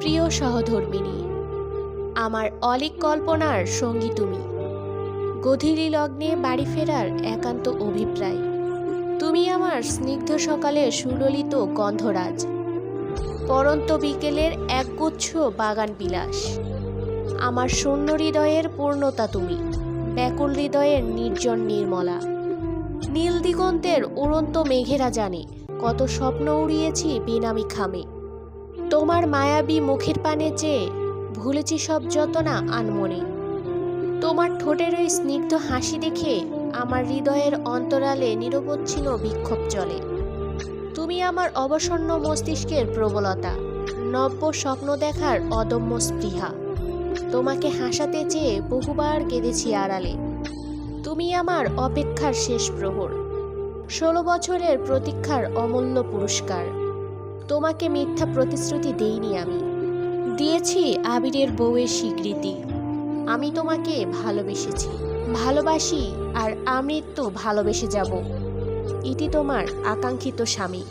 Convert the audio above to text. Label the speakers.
Speaker 1: প্রিয় সহধর্মিণী আমার অলিক কল্পনার সঙ্গী তুমি। গধূলি লগ্নে বাড়ি ফেরার একান্ত অভিপ্রায়। তুমি আমার স্নিগ্ধ সকালে সুললিত গন্ধরাজ। পরন্ত বিকেলের একগুচ্ছ বাগান বিলাস। আমার শূন্য হৃদয়ের পূর্ণতা তুমি। ব্যাকুল হৃদয়ের নির্জন নির্মলা। নীল দিগন্তের উড়ন্ত মেঘেরা জানে, কত স্বপ্ন উড়িয়েছি বেনামি খামে। তোমার মায়াবী মুখের পানে চেয়ে ভুলেছি সব যতনা আনমনে। তোমার ঠোঁটের ওই স্নিগ্ধ হাসি দেখে আমার হৃদয়ের অন্তরালে নিরবচ্ছিন্ন বিক্ষোভ চলে তুমি আমার অবসন্ন মস্তিষ্কের প্রবলতা, নব্য স্বপ্ন দেখার অদম্য স্পৃহা। তোমাকে হাসাতে চেয়ে বহুবার কেঁদেছি আড়ালে। তুমি আমার অপেক্ষার শেষ প্রহর। ষোলো বছরের প্রতীক্ষার অমূল্য পুরস্কার। তোমাকে মিথ্যা প্রতিশ্রুতি দেইনি আমি। দিয়েছি আবিরের বউয়ের স্বীকৃতি। আমি তোমাকে ভালোবেসেছি। ভালোবাসি আর আমি তো ভালোবেসে যাব। ইতি তোমার আকাঙ্ক্ষিত স্বামী।